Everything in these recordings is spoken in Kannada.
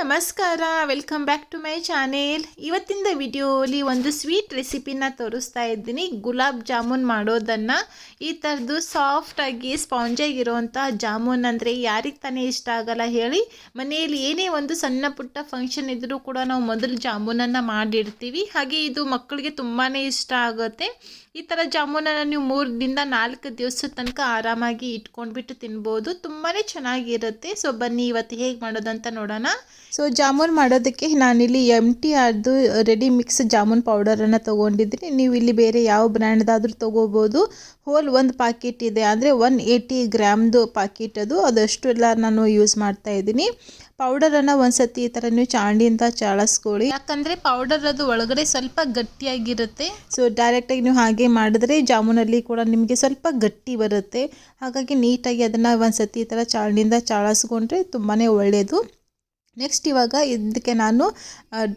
ನಮಸ್ಕಾರ welcome back to my channel ಇವತ್ತಿನ ವಿಡಿಯೋಲಿ ಒಂದು ಸ್ವೀಟ್ ರೆಸಿಪಿನ ತೋರಿಸ್ತಾ ಇದ್ದೀನಿ. ಗುಲಾಬ್ ಜಾಮೂನ್ ಮಾಡೋದನ್ನು. ಈ ಥರದ್ದು ಸಾಫ್ಟಾಗಿ ಸ್ಪಾಂಜಾಗಿರುವಂಥ ಜಾಮೂನ್ ಅಂದರೆ ಯಾರಿಗೆ ತಾನೇ ಇಷ್ಟ ಆಗಲ್ಲ ಹೇಳಿ. ಮನೆಯಲ್ಲಿ ಏನೇ ಒಂದು ಸಣ್ಣ ಪುಟ್ಟ ಫಂಕ್ಷನ್ ಇದ್ದರೂ ಕೂಡ ನಾವು ಮೊದಲು ಜಾಮೂನನ್ನು ಮಾಡಿರ್ತೀವಿ. ಹಾಗೆ ಇದು ಮಕ್ಕಳಿಗೆ ತುಂಬಾ ಇಷ್ಟ ಆಗುತ್ತೆ. ಈ ಥರ ಜಾಮೂನನ್ನು ನೀವು ಮೂರರಿಂದ ನಾಲ್ಕು ದಿವಸದ ತನಕ ಆರಾಮಾಗಿ ಇಟ್ಕೊಂಡ್ಬಿಟ್ಟು ತಿನ್ಬೋದು. ತುಂಬಾ ಚೆನ್ನಾಗಿರುತ್ತೆ. ಸೊ ಬನ್ನಿ, ಇವತ್ತು ಹೇಗೆ ಮಾಡೋದಂತ ನೋಡೋಣ. ಸೊ ಜಾಮೂನ್ ಮಾಡೋದಕ್ಕೆ ನಾನಿಲ್ಲಿ ಎಂ ಟಿ ಆರ್ದು ರೆಡಿ ಮಿಕ್ಸ್ ಜಾಮೂನ್ ಪೌಡರನ್ನು ತೊಗೊಂಡಿದ್ದೀನಿ. ನೀವು ಇಲ್ಲಿ ಬೇರೆ ಯಾವ ಬ್ರ್ಯಾಂಡ್ದಾದರೂ ತೊಗೋಬೋದು. ಹೋಲ್ ಒಂದು ಪಾಕೆಟ್ ಇದೆ. ಅಂದರೆ ಒನ್ ಏಯ್ಟಿ ಗ್ರಾಮ್ದು ಪಾಕೆಟ್ ಅದು. ಅದಷ್ಟು ಎಲ್ಲ ನಾನು ಯೂಸ್ ಮಾಡ್ತಾ ಇದ್ದೀನಿ. ಪೌಡರನ್ನು ಒಂದು ಸತಿ ಈ ಥರ ನೀವು ಚಾಂಡಿಯಿಂದ ಚಾಳಿಸ್ಕೊಳ್ಳಿ. ಯಾಕಂದರೆ ಪೌಡರ್ ಅದು ಒಳಗಡೆ ಸ್ವಲ್ಪ ಗಟ್ಟಿಯಾಗಿರುತ್ತೆ. ಸೊ ಡೈರೆಕ್ಟಾಗಿ ನೀವು ಹಾಗೆ ಮಾಡಿದ್ರೆ ಜಾಮೂನಲ್ಲಿ ಕೂಡ ನಿಮಗೆ ಸ್ವಲ್ಪ ಗಟ್ಟಿ ಬರುತ್ತೆ. ಹಾಗಾಗಿ ನೀಟಾಗಿ ಅದನ್ನು ಒಂದು ಸತಿ ಈ ಥರ ಚಾಂಡಿಯಿಂದ ಚಾಳಿಸ್ಕೊಂಡ್ರೆ ತುಂಬಾ ಒಳ್ಳೆಯದು ನೆಕ್ಸ್ಟ್ ಇವಾಗ ಇದಕ್ಕೆ ನಾನು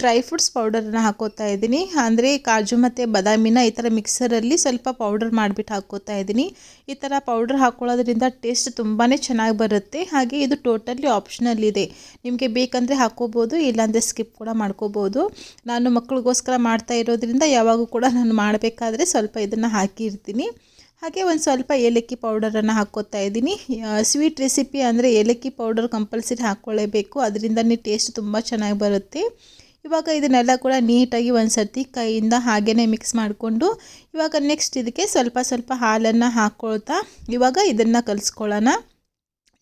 ಡ್ರೈ ಫ್ರೂಟ್ಸ್ ಪೌಡರನ್ನು ಹಾಕೋತಾ ಇದ್ದೀನಿ. ಅಂದರೆ ಕಾಜು ಮತ್ತು ಬಾದಾಮಿನ ಈ ಥರ ಮಿಕ್ಸರಲ್ಲಿ ಸ್ವಲ್ಪ ಪೌಡರ್ ಮಾಡಿಬಿಟ್ಟು ಹಾಕೋತಾ ಇದ್ದೀನಿ. ಈ ಥರ ಪೌಡರ್ ಹಾಕ್ಕೊಳ್ಳೋದ್ರಿಂದ ಟೇಸ್ಟ್ ತುಂಬಾ ಚೆನ್ನಾಗಿ ಬರುತ್ತೆ. ಹಾಗೆ ಇದು ಟೋಟಲಿ ಆಪ್ಷನಲ್ ಇದೆ. ನಿಮಗೆ ಬೇಕಂದರೆ ಹಾಕ್ಕೋಬೋದು ಇಲ್ಲಾಂದರೆ ಸ್ಕಿಪ್ ಕೂಡ ಮಾಡ್ಕೋಬೋದು. ನಾನು ಮಕ್ಕಳಿಗೋಸ್ಕರ ಮಾಡ್ತಾ ಇರೋದ್ರಿಂದ ಯಾವಾಗೂ ಕೂಡ ನಾನು ಮಾಡಬೇಕಾದ್ರೆ ಸ್ವಲ್ಪ ಇದನ್ನು ಹಾಕಿರ್ತೀನಿ. ಹಾಗೆ ಒಂದು ಸ್ವಲ್ಪ ಏಲಕ್ಕಿ ಪೌಡರನ್ನು ಹಾಕ್ಕೋತಾ ಇದ್ದೀನಿ. ಸ್ವೀಟ್ ರೆಸಿಪಿ ಅಂದರೆ ಏಲಕ್ಕಿ ಪೌಡರ್ ಕಂಪಲ್ಸರಿ ಹಾಕ್ಕೊಳ್ಳೇಬೇಕು ಅದರಿಂದನೇ ಟೇಸ್ಟ್ ತುಂಬ ಚೆನ್ನಾಗಿ ಬರುತ್ತೆ. ಇವಾಗ ಇದನ್ನೆಲ್ಲ ಕೂಡ ನೀಟಾಗಿ ಒಂದು ಸರ್ತಿ ಕೈಯಿಂದ ಹಾಗೇ ಮಿಕ್ಸ್ ಮಾಡಿಕೊಂಡು, ಇವಾಗ ನೆಕ್ಸ್ಟ್ ಇದಕ್ಕೆ ಸ್ವಲ್ಪ ಸ್ವಲ್ಪ ಹಾಲನ್ನು ಹಾಕ್ಕೊಳ್ತಾ ಇವಾಗ ಇದನ್ನು ಕಲಿಸ್ಕೊಳ್ಳೋಣ.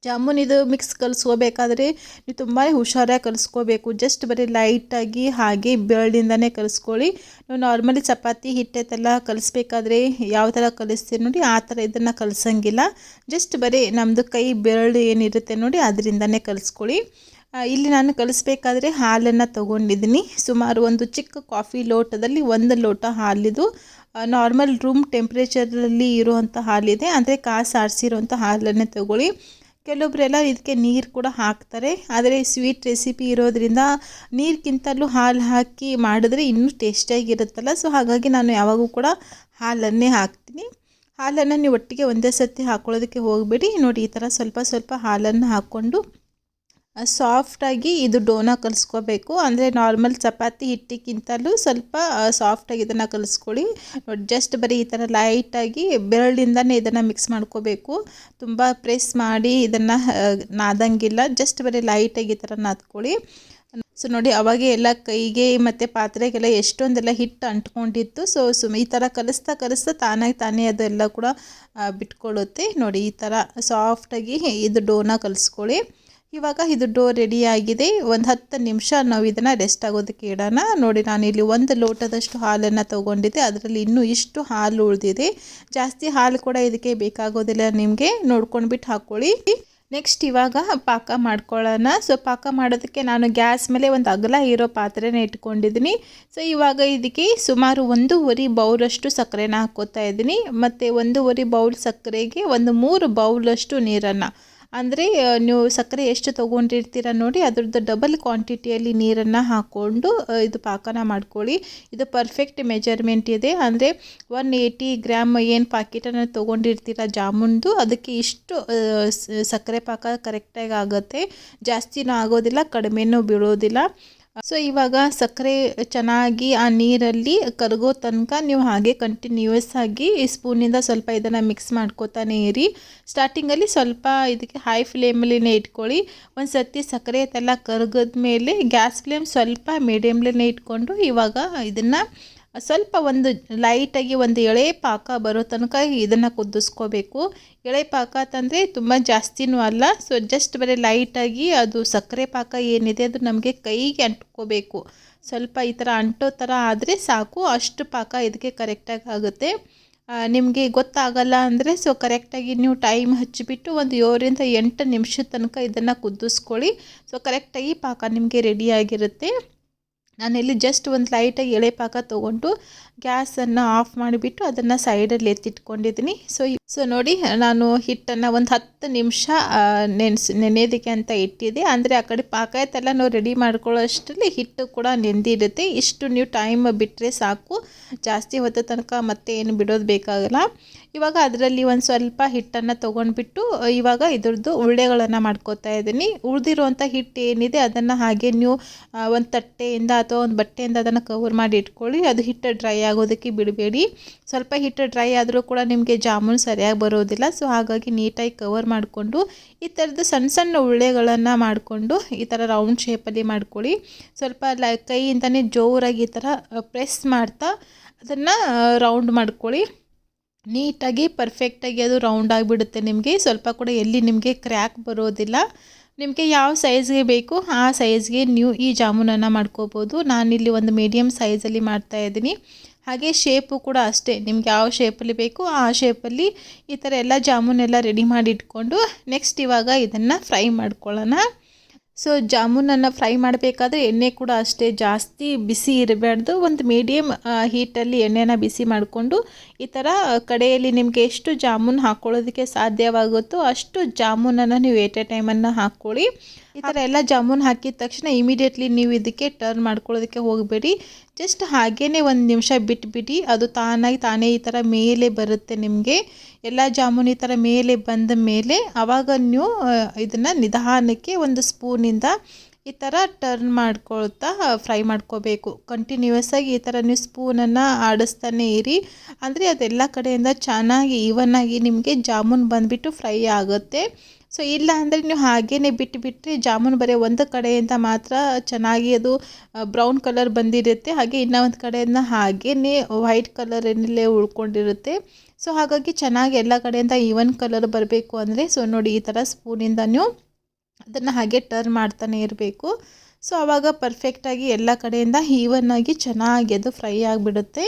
ಜಾಮೂನ್ ಇದು ಮಿಕ್ಸ್ ಕಲಿಸ್ಕೋಬೇಕಾದ್ರೆ ನೀವು ತುಂಬಾ ಹುಷಾರಾಗಿ ಕಲಿಸ್ಕೋಬೇಕು. ಜಸ್ಟ್ ಬರೀ ಲೈಟಾಗಿ ಹಾಗೆ ಬೆಳ್ಳಿಂದನೇ ಕಲಿಸ್ಕೊಳ್ಳಿ. ನೀವು ನಾರ್ಮಲಿ ಚಪಾತಿ ಹಿಟ್ಟೆಲ್ಲ ಕಲಿಸ್ಬೇಕಾದ್ರೆ ಯಾವ ಥರ ಕಲಿಸ್ತೀರಿ ನೋಡಿ, ಆ ಥರ ಇದನ್ನು ಕಲಿಸಂಗಿಲ್ಲ. ಜಸ್ಟ್ ಬರೀ ನಮ್ಮದು ಕೈ ಬೆರಳು ಏನಿರುತ್ತೆ ನೋಡಿ, ಅದರಿಂದನೇ ಕಲಿಸ್ಕೊಳ್ಳಿ. ಇಲ್ಲಿ ನಾನು ಕಲಿಸ್ಬೇಕಾದ್ರೆ ಹಾಲನ್ನು ತೊಗೊಂಡಿದ್ದೀನಿ. ಸುಮಾರು ಒಂದು ಚಿಕ್ಕ ಕಾಫಿ ಲೋಟದಲ್ಲಿ ಒಂದು ಲೋಟ ಹಾಲಿದು ನಾರ್ಮಲ್ ರೂಮ್ ಟೆಂಪ್ರೇಚರಲ್ಲಿ ಇರುವಂಥ ಹಾಲಿದೆ. ಅಂದರೆ ಕಾಸು ಆರಿಸಿರುವಂಥ ಹಾಲನ್ನೇ ತೊಗೊಳ್ಳಿ. ಕೆಲವೊಬ್ಬರೆಲ್ಲ ಇದಕ್ಕೆ ನೀರು ಕೂಡ ಹಾಕ್ತಾರೆ. ಆದರೆ ಸ್ವೀಟ್ ರೆಸಿಪಿ ಇರೋದ್ರಿಂದ ನೀರಿಗಿಂತಲೂ ಹಾಲು ಹಾಕಿ ಮಾಡಿದ್ರೆ ಇನ್ನೂ ಟೇಸ್ಟಿಯಾಗಿರುತ್ತಲ್ಲ ಸೊ ಹಾಗಾಗಿ ನಾನು ಯಾವಾಗೂ ಕೂಡ ಹಾಲನ್ನೇ ಹಾಕ್ತೀನಿ. ಹಾಲನ್ನು ನೀವು ಒಟ್ಟಿಗೆ ಒಂದೇ ಸರ್ತಿ ಹಾಕ್ಕೊಳ್ಳೋದಕ್ಕೆ ಹೋಗಬೇಡಿ. ನೋಡಿ, ಈ ಥರ ಸ್ವಲ್ಪ ಸ್ವಲ್ಪ ಹಾಲನ್ನು ಹಾಕ್ಕೊಂಡು ಸಾಫ್ಟಾಗಿ ಇದು ಡೋನ ಕಲಿಸ್ಕೋಬೇಕು. ಅಂದರೆ ನಾರ್ಮಲ್ ಚಪಾತಿ ಹಿಟ್ಟಿಗಿಂತಲೂ ಸ್ವಲ್ಪ ಸಾಫ್ಟಾಗಿ ಇದನ್ನು ಕಲಿಸ್ಕೊಳ್ಳಿ. ನೋಡಿ ಜಸ್ಟ್ ಬರೀ ಈ ಥರ ಲೈಟಾಗಿ ಬೆರಳಿಂದನೇ ಇದನ್ನು ಮಿಕ್ಸ್ ಮಾಡ್ಕೋಬೇಕು. ತುಂಬ ಪ್ರೆಸ್ ಮಾಡಿ ಇದನ್ನು ನಾದಂಗಿಲ್ಲ. ಜಸ್ಟ್ ಬರೀ ಲೈಟಾಗಿ ಈ ಥರ ನಾದ್ಕೊಳ್ಳಿ. ಸೊ, ನೋಡಿ, ಅವಾಗೆ ಎಲ್ಲ ಕೈಗೆ ಮತ್ತು ಪಾತ್ರೆಗೆಲ್ಲ ಎಷ್ಟೊಂದೆಲ್ಲ ಹಿಟ್ಟು ಅಂಟ್ಕೊಂಡಿತ್ತು. ಸೊ, ಸುಮ್ ಈ ಥರ ಕಲಿಸ್ತಾ ಕಲಿಸ್ತಾ ತಾನಾಗಿ ತಾನೇ ಅದೆಲ್ಲ ಕೂಡ ಬಿಟ್ಕೊಳ್ಳುತ್ತೆ. ನೋಡಿ, ಈ ಥರ ಸಾಫ್ಟಾಗಿ ಇದು ಡೋನ ಕಲಿಸ್ಕೊಳ್ಳಿ. ಇವಾಗ ಇದು ಡೋ ರೆಡಿ ಆಗಿದೆ. ಒಂದು ಹತ್ತು ನಿಮಿಷ ನಾವು ಇದನ್ನು ರೆಸ್ಟ್ ಆಗೋದಕ್ಕೆ ಇಡೋಣ. ನೋಡಿ, ನಾನು ಇಲ್ಲಿ ಒಂದು ಲೋಟದಷ್ಟು ಹಾಲನ್ನು ತೊಗೊಂಡಿದ್ದೆ. ಅದರಲ್ಲಿ ಇನ್ನೂ ಇಷ್ಟು ಹಾಲು ಉಳಿದಿದೆ. ಜಾಸ್ತಿ ಹಾಲು ಕೂಡ ಇದಕ್ಕೆ ಬೇಕಾಗೋದಿಲ್ಲ ನಿಮಗೆ. ನೋಡ್ಕೊಂಡ್ಬಿಟ್ಟು ಹಾಕ್ಕೊಳ್ಳಿ ನೆಕ್ಸ್ಟ್ ಇವಾಗ ಪಾಕ ಮಾಡ್ಕೊಳ್ಳೋಣ. ಸೊ ಪಾಕ ಮಾಡೋದಕ್ಕೆ ನಾನು ಗ್ಯಾಸ್ ಮೇಲೆ ಒಂದು ಅಗಲ ಇರೋ ಪಾತ್ರೆನ ಇಟ್ಕೊಂಡಿದ್ದೀನಿ. ಸೊ ಇವಾಗ ಇದಕ್ಕೆ ಸುಮಾರು ಒಂದೂವರೆ ಬೌಲಷ್ಟು ಸಕ್ಕರೆನ ಹಾಕ್ಕೋತಾ ಇದ್ದೀನಿ. ಮತ್ತು ಒಂದೂವರೆ ಬೌಲ್ ಸಕ್ಕರೆಗೆ ಒಂದು ಮೂರು ಬೌಲಷ್ಟು ನೀರನ್ನು ಅಂದರೆ ನೀವು ಸಕ್ಕರೆ ಎಷ್ಟು ತೊಗೊಂಡಿರ್ತೀರ ನೋಡಿ, ಅದ್ರದ್ದು ಡಬಲ್ ಕ್ವಾಂಟಿಟಿಯಲ್ಲಿ ನೀರನ್ನು ಹಾಕ್ಕೊಂಡು ಇದು ಪಾಕನ ಮಾಡ್ಕೊಳ್ಳಿ. ಇದು ಪರ್ಫೆಕ್ಟ್ ಮೆಜರ್ಮೆಂಟ್ ಇದೆ. ಅಂದರೆ ಒನ್ ಏಯ್ಟಿ ಗ್ರಾಮ್ ಏನು ಪಾಕೆಟನ್ನು ತೊಗೊಂಡಿರ್ತೀರ ಜಾಮೂನ್ದು, ಅದಕ್ಕೆ ಇಷ್ಟು ಸಕ್ಕರೆ ಪಾಕ ಕರೆಕ್ಟಾಗಿ ಆಗುತ್ತೆ. ಜಾಸ್ತಿನೂ ಆಗೋದಿಲ್ಲ, ಕಡಿಮೆನೂ ಬೀಳೋದಿಲ್ಲ. ಸೊ ಇವಾಗ ಸಕ್ಕರೆ ಚೆನ್ನಾಗಿ ಆ ನೀರಲ್ಲಿ ಕರಗೋ ತನಕ ನೀವು ಹಾಗೆ ಕಂಟಿನ್ಯೂಯಸ್ ಆಗಿ ಸ್ಪೂನಿಂದ ಸ್ವಲ್ಪ ಇದನ್ನು ಮಿಕ್ಸ್ ಮಾಡ್ಕೋತಾನೆ ಇರಿ. ಸ್ಟಾರ್ಟಿಂಗಲ್ಲಿ ಸ್ವಲ್ಪ ಇದಕ್ಕೆ ಹೈ ಫ್ಲೇಮಲ್ಲಿನೇ ಇಟ್ಕೊಳ್ಳಿ. ಒಂದು ಸರ್ತಿ ಸಕ್ಕರೆ ಎಲ್ಲ ಕರಗದ ಮೇಲೆ ಗ್ಯಾಸ್ ಫ್ಲೇಮ್ ಸ್ವಲ್ಪ ಮೀಡಿಯಮ್ಲೇ ಇಟ್ಕೊಂಡು ಇವಾಗ ಇದನ್ನು ಸ್ವಲ್ಪ ಒಂದು ಲೈಟಾಗಿ ಒಂದು ಎಳೆ ಪಾಕ ಬರೋ ತನಕ ಇದನ್ನು ಕುದಿಸ್ಕೋಬೇಕು. ಎಳೆ ಪಾಕ ಅಂತಂದರೆ ತುಂಬ ಜಾಸ್ತಿನೂ ಅಲ್ಲ ಸೊ ಜಸ್ಟ್ ಬರೀ ಲೈಟಾಗಿ ಅದು ಸಕ್ಕರೆ ಪಾಕ ಏನಿದೆ ಅದು ನಮಗೆ ಕೈಗೆ ಅಂಟ್ಕೋಬೇಕು. ಸ್ವಲ್ಪ ಈ ಥರ ಅಂಟೋ ಥರ ಆದರೆ ಸಾಕು, ಅಷ್ಟು ಪಾಕ ಇದಕ್ಕೆ ಕರೆಕ್ಟಾಗಿ ಆಗುತ್ತೆ. ನಿಮಗೆ ಗೊತ್ತಾಗಲ್ಲ ಅಂದರೆ ಸೊ ಕರೆಕ್ಟಾಗಿ ನೀವು ಟೈಮ್ ಹಚ್ಚಿಬಿಟ್ಟು ಒಂದು ಏಳರಿಂದ ಎಂಟು ನಿಮಿಷದ ತನಕ ಇದನ್ನು ಕುದಿಸ್ಕೊಳ್ಳಿ. ಸೊ ಕರೆಕ್ಟಾಗಿ ಪಾಕ ನಿಮಗೆ ರೆಡಿಯಾಗಿರುತ್ತೆ ನಾನಿಲ್ಲಿ ಜಸ್ಟ್ ಒಂದು ಲೈಟಾಗಿ ಎಳೆ ಪಾಕ ತೊಗೊಂಡು ಗ್ಯಾಸನ್ನು ಆಫ್ ಮಾಡಿಬಿಟ್ಟು ಅದನ್ನು ಸೈಡಲ್ಲಿ ಎತ್ತಿಟ್ಕೊಂಡಿದ್ದೀನಿ. ಸೊ ಸೊ ನೋಡಿ, ನಾನು ಹಿಟ್ಟನ್ನು ಒಂದು ಹತ್ತು ನಿಮಿಷ ನೆನೆಸಿ, ನೆನೆಯೋದಕ್ಕೆ ಅಂತ ಇಟ್ಟಿದ್ದೆ. ಅಂದರೆ, ಆ ಕಡೆ ಪಾಕ ಎಲ್ಲ ನಾವು ರೆಡಿ ಮಾಡ್ಕೊಳ್ಳೋ ಅಷ್ಟರಲ್ಲಿ ಹಿಟ್ಟು ಕೂಡ ನೆಂದಿರುತ್ತೆ. ಇಷ್ಟು ನೀವು ಟೈಮ್ ಬಿಟ್ಟರೆ ಸಾಕು. ಜಾಸ್ತಿ ಹೊತ್ತು ತನಕ ಮತ್ತೆ ಏನು ಬಿಡೋದು ಬೇಕಾಗಲ್ಲ. ಇವಾಗ ಅದರಲ್ಲಿ ಒಂದು ಸ್ವಲ್ಪ ಹಿಟ್ಟನ್ನು ತೊಗೊಂಡ್ಬಿಟ್ಟು, ಇವಾಗ ಇದ್ರದ್ದು ಉಳ್ಳೆಗಳನ್ನು ಮಾಡ್ಕೋತಾ ಇದ್ದೀನಿ. ಉಳಿದಿರುವಂಥ ಹಿಟ್ಟು ಏನಿದೆ, ಅದನ್ನು ಹಾಗೆ ನೀವು ಒಂದು ತಟ್ಟೆಯಿಂದ ಅಥವಾ ಒಂದು ಬಟ್ಟೆಯಿಂದ ಅದನ್ನು ಕವರ್ ಮಾಡಿ ಇಟ್ಕೊಳ್ಳಿ. ಅದು ಹಿಟ್ಟು ಡ್ರೈ ಆಗೋದಕ್ಕೆ ಬಿಡಬೇಡಿ. ಸ್ವಲ್ಪ ಹಿಟ್ಟು ಡ್ರೈ ಆದರೂ ಕೂಡ ನಿಮಗೆ ಜಾಮೂನ್ ಸರಿಯಾಗಿ ಬರೋದಿಲ್ಲ. ಸೊ ಹಾಗಾಗಿ ನೀಟಾಗಿ ಕವರ್ ಮಾಡಿಕೊಂಡು ಈ ಥರದ್ದು ಸಣ್ಣ ಸಣ್ಣ ಉಳ್ಳೆಗಳನ್ನು ಮಾಡಿಕೊಂಡು ಈ ಥರ ರೌಂಡ್ ಶೇಪಲ್ಲಿ ಮಾಡ್ಕೊಳ್ಳಿ. ಸ್ವಲ್ಪ ಲೈ ಕೈಯಿಂದನೇ ಜೋರಾಗಿ ಈ ಥರ ಪ್ರೆಸ್ ಮಾಡ್ತಾ ಅದನ್ನು ರೌಂಡ್ ಮಾಡ್ಕೊಳ್ಳಿ. ನೀಟಾಗಿ ಪರ್ಫೆಕ್ಟಾಗಿ ಅದು ರೌಂಡ್ ಆಗಿಬಿಡುತ್ತೆ ನಿಮಗೆ. ಸ್ವಲ್ಪ ಕೂಡ ಎಲ್ಲಿ ನಿಮಗೆ ಕ್ರ್ಯಾಕ್ ಬರೋದಿಲ್ಲ. ನಿಮಗೆ ಯಾವ ಸೈಜ್ಗೆ ಬೇಕು, ಆ ಸೈಜ್ಗೆ ನೀವು ಈ ಜಾಮೂನನ್ನು ಮಾಡ್ಕೋಬೋದು. ನಾನಿಲ್ಲಿ ಒಂದು ಮೀಡಿಯಮ್ ಸೈಜಲ್ಲಿ ಮಾಡ್ತಾಯಿದ್ದೀನಿ ಹಾಗೆ ಶೇಪು ಕೂಡ ಅಷ್ಟೇ. ನಿಮ್ಗೆ ಯಾವ ಶೇಪಲ್ಲಿ ಬೇಕು, ಆ ಶೇಪಲ್ಲಿ ಈ ಥರ ಎಲ್ಲ ಜಾಮೂನೆಲ್ಲ ರೆಡಿ ಮಾಡಿ ಇಟ್ಕೊಂಡು ನೆಕ್ಸ್ಟ್ ಇವಾಗ ಇದನ್ನು ಫ್ರೈ ಮಾಡ್ಕೊಳ್ಳೋಣ. ಸೊ ಜಾಮೂನನ್ನು ಫ್ರೈ ಮಾಡಬೇಕಾದ್ರೆ ಎಣ್ಣೆ ಕೂಡ ಅಷ್ಟೇ ಜಾಸ್ತಿ ಬಿಸಿ ಇರಬಾರ್ದು. ಒಂದು ಮೀಡಿಯಮ್ ಹೀಟಲ್ಲಿ ಎಣ್ಣೆನ ಬಿಸಿ ಮಾಡಿಕೊಂಡು ಈ ಥರ ಕಡೆಯಲ್ಲಿ ನಿಮಗೆ ಎಷ್ಟು ಜಾಮೂನ್ ಹಾಕ್ಕೊಳ್ಳೋದಕ್ಕೆ ಸಾಧ್ಯವಾಗುತ್ತೋ ಅಷ್ಟು ಜಾಮೂನನ್ನು ನೀವು ಎಟ್ ಎ ಟೈಮನ್ನು ಹಾಕ್ಕೊಳ್ಳಿ ಈ ಥರ ಎಲ್ಲ ಜಾಮೂನ್ ಹಾಕಿದ ತಕ್ಷಣ ಇಮಿಡಿಯೇಟ್ಲಿ ನೀವು ಇದಕ್ಕೆ ಟರ್ನ್ ಮಾಡ್ಕೊಳ್ಳೋದಕ್ಕೆ ಹೋಗಬೇಡಿ. ಜಸ್ಟ್ ಹಾಗೇ ಒಂದು ನಿಮಿಷ ಬಿಟ್ಬಿಡಿ. ಅದು ತಾನಾಗಿ ತಾನೇ ಈ ಥರ ಮೇಲೆ ಬರುತ್ತೆ ನಿಮಗೆ. ಎಲ್ಲ ಜಾಮೂನ್ ಈ ಥರ ಮೇಲೆ ಬಂದ ಮೇಲೆ ಆವಾಗ ನೀವು ಇದನ್ನು ನಿಧಾನಕ್ಕೆ ಒಂದು ಸ್ಪೂನಿಂದ ಈ ಥರ ಟರ್ನ್ ಮಾಡ್ಕೊಳ್ತಾ ಫ್ರೈ ಮಾಡ್ಕೋಬೇಕು. ಕಂಟಿನ್ಯೂಯಸ್ ಆಗಿ ಈ ಥರ ನೀವು ಸ್ಪೂನನ್ನು ಆಡಿಸ್ತಾನೆ ಇರಿ. ಅಂದರೆ ಅದೆಲ್ಲ ಕಡೆಯಿಂದ ಚೆನ್ನಾಗಿ ಈವನ್ನಾಗಿ ನಿಮಗೆ ಜಾಮೂನ್ ಬಂದುಬಿಟ್ಟು ಫ್ರೈ ಆಗುತ್ತೆ. ಸೊ ಇಲ್ಲ ಅಂದರೆ ನೀವು ಹಾಗೇ ಬಿಟ್ಟುಬಿಟ್ರೆ ಜಾಮೂನ್ ಬರೀ ಒಂದು ಕಡೆಯಿಂದ ಮಾತ್ರ ಚೆನ್ನಾಗಿ ಅದು ಬ್ರೌನ್ ಕಲರ್ ಬಂದಿರುತ್ತೆ. ಹಾಗೆ ಇನ್ನೊಂದು ಕಡೆಯಿಂದ ಹಾಗೇ ವೈಟ್ ಕಲರಲ್ಲೇ ಉಳ್ಕೊಂಡಿರುತ್ತೆ. ಸೊ ಹಾಗಾಗಿ ಚೆನ್ನಾಗಿ ಎಲ್ಲ ಕಡೆಯಿಂದ ಈವನ್ ಕಲರ್ ಬರಬೇಕು ಅಂದರೆ ಸೊ ನೋಡಿ ಈ ಥರ ಸ್ಪೂನಿಂದ ನೀವು ಅದನ್ನು ಹಾಗೆ ಟರ್ನ್ ಮಾಡ್ತಾನೆ ಇರಬೇಕು. ಸೊ ಆವಾಗ ಪರ್ಫೆಕ್ಟಾಗಿ ಎಲ್ಲ ಕಡೆಯಿಂದ ಈವನ್ನಾಗಿ ಚೆನ್ನಾಗಿ ಅದು ಫ್ರೈ ಆಗಿಬಿಡುತ್ತೆ.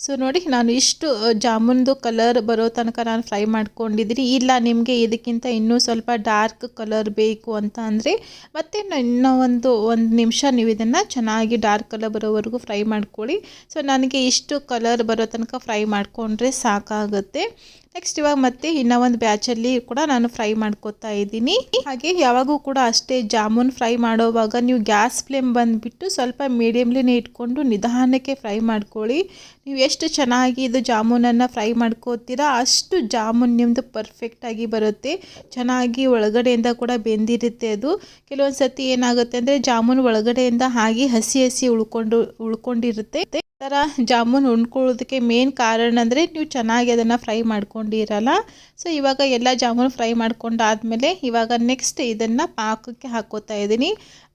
ಸೊ ನೋಡಿ ನಾನು ಇಷ್ಟು ಜಾಮೂನ್ದು ಕಲರ್ ಬರೋ ತನಕ ನಾನು ಫ್ರೈ ಮಾಡ್ಕೊಂಡಿದ್ದೀನಿ ಇಲ್ಲ, ನಿಮಗೆ ಇದಕ್ಕಿಂತ ಇನ್ನೂ ಸ್ವಲ್ಪ ಡಾರ್ಕ್ ಕಲರ್ ಬೇಕು ಅಂತ ಅಂದರೆ, ಮತ್ತೆ ಇನ್ನೂ ಒಂದು ಒಂದು ನಿಮಿಷ ನೀವು ಇದನ್ನು ಚೆನ್ನಾಗಿ ಡಾರ್ಕ್ ಕಲರ್ ಬರೋವರೆಗೂ ಫ್ರೈ ಮಾಡ್ಕೊಳ್ಳಿ. ಸೊ ನನಗೆ ಇಷ್ಟು ಕಲರ್ ಬರೋ ತನಕ ಫ್ರೈ ಮಾಡಿಕೊಂಡ್ರೆ ಸಾಕಾಗುತ್ತೆ. ನೆಕ್ಸ್ಟ್ ಇವಾಗ ಮತ್ತೆ ಇನ್ನೂ ಒಂದು ಬ್ಯಾಚಲ್ಲಿ ಕೂಡ ನಾನು ಫ್ರೈ ಮಾಡ್ಕೋತಾ ಇದ್ದೀನಿ. ಹಾಗೆ ಯಾವಾಗೂ ಕೂಡ ಅಷ್ಟೇ ಜಾಮೂನ್ ಫ್ರೈ ಮಾಡೋವಾಗ ನೀವು ಗ್ಯಾಸ್ ಫ್ಲೇಮ್ ಬಂದುಬಿಟ್ಟು ಸ್ವಲ್ಪ ಮೀಡಿಯಮ್ಲಿನೇ ಇಟ್ಕೊಂಡು ನಿಧಾನಕ್ಕೆ ಫ್ರೈ ಮಾಡ್ಕೊಳ್ಳಿ. ನೀವು ಎಷ್ಟು ಚೆನ್ನಾಗಿ ಇದು ಜಾಮೂನನ್ನು ಫ್ರೈ ಮಾಡ್ಕೋತೀರಾ ಅಷ್ಟು ಜಾಮೂನ್ ನಿಮ್ಮದು ಪರ್ಫೆಕ್ಟಾಗಿ ಬರುತ್ತೆ. ಚೆನ್ನಾಗಿ ಒಳಗಡೆಯಿಂದ ಕೂಡ ಬೆಂದಿರುತ್ತೆ ಅದು. ಕೆಲವೊಂದು ಸತಿ ಏನಾಗುತ್ತೆ ಅಂದರೆ ಜಾಮೂನ್ ಒಳಗಡೆಯಿಂದ ಹಾಗೆ ಹಸಿ ಹಸಿ ಉಳ್ಕೊಂಡು ಉಳ್ಕೊಂಡಿರುತ್ತೆ. ಥರ ಜಾಮೂನ್ ಉಣ್ಕೊಳ್ಳೋದಕ್ಕೆ ಮೇನ್ ಕಾರಣ ಅಂದರೆ ನೀವು ಚೆನ್ನಾಗಿ ಅದನ್ನು ಫ್ರೈ ಮಾಡ್ಕೊಂಡಿರಲ್ಲ. ಸೊ ಇವಾಗ ಎಲ್ಲ ಜಾಮೂನ್ ಫ್ರೈ ಮಾಡ್ಕೊಂಡಾದಮೇಲೆ ಇವಾಗ ನೆಕ್ಸ್ಟ್ ಇದನ್ನು ಪಾಕಕ್ಕೆ ಹಾಕೋತಾ ಇದ್ದೀನಿ.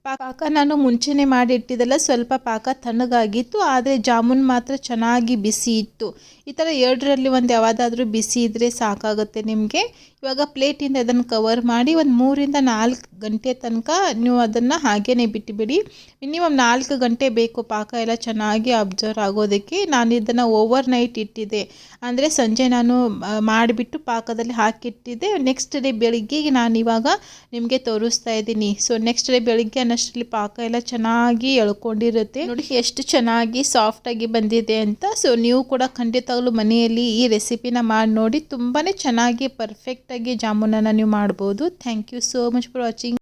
ಪಾಕ ನಾನು ಮುಂಚೆನೇ ಮಾಡಿ ಇಟ್ಟಿದ್ದೆಲ್ಲ ಸ್ವಲ್ಪ ಪಾಕ ತಣ್ಣಗಾಗಿತ್ತು, ಆದರೆ ಜಾಮೂನ್ ಮಾತ್ರ ಚೆನ್ನಾಗಿ ಬಿಸಿ ಇತ್ತು. ಈ ಥರ ಎರಡರಲ್ಲಿ ಒಂದು ಯಾವುದಾದ್ರೂ ಬಿಸಿ ಇದ್ದರೆ ಸಾಕಾಗುತ್ತೆ ನಿಮಗೆ. ಇವಾಗ ಪ್ಲೇಟಿಂದ ಅದನ್ನು ಕವರ್ ಮಾಡಿ ಒಂದು ಮೂರಿಂದ ನಾಲ್ಕು ಗಂಟೆ ತನಕ ನೀವು ಅದನ್ನು ಹಾಗೇ ಬಿಟ್ಟುಬಿಡಿ ಮಿನಿಮಮ್ ನಾಲ್ಕು ಗಂಟೆ ಬೇಕು ಪಾಕ ಎಲ್ಲ ಚೆನ್ನಾಗಿ ಅಬ್ಸರ್ವ್ ಆಗೋದಕ್ಕೆ. ನಾನು ಇದನ್ನು ಓವರ್ ನೈಟ್ ಇಟ್ಟಿದ್ದೆ. ಅಂದರೆ ಸಂಜೆ ನಾನು ಮಾಡಿಬಿಟ್ಟು ಪಾಕದಲ್ಲಿ ಹಾಕಿಟ್ಟಿದ್ದೆ. ನೆಕ್ಸ್ಟ್ ಡೇ ಬೆಳಿಗ್ಗೆ ನಾನು ಇವಾಗ ನಿಮಗೆ ತೋರಿಸ್ತಾ ಇದ್ದೀನಿ. ಸೊ ನೆಕ್ಸ್ಟ್ ಡೇ ಬೆಳಿಗ್ಗೆ ಅನ್ನೋಷ್ಟರಲ್ಲಿ ಪಾಕ ಎಲ್ಲ ಚೆನ್ನಾಗಿ ಎಳ್ಕೊಂಡಿರುತ್ತೆ. ನೋಡಿ ಎಷ್ಟು ಚೆನ್ನಾಗಿ ಸಾಫ್ಟಾಗಿ ಬಂದಿದೆ ಅಂತ. ಸೊ ನೀವು ಕೂಡ ಖಂಡಿತವಾಗ್ಲೂ ಮನೆಯಲ್ಲಿ ಈ ರೆಸಿಪಿನ ಮಾಡಿ ನೋಡಿ. ತುಂಬಾ ಚೆನ್ನಾಗಿ ಪರ್ಫೆಕ್ಟಾಗಿ ಜಾಮೂನನ್ನು ನೀವು ಮಾಡ್ಬೋದು. Thank you so much for watching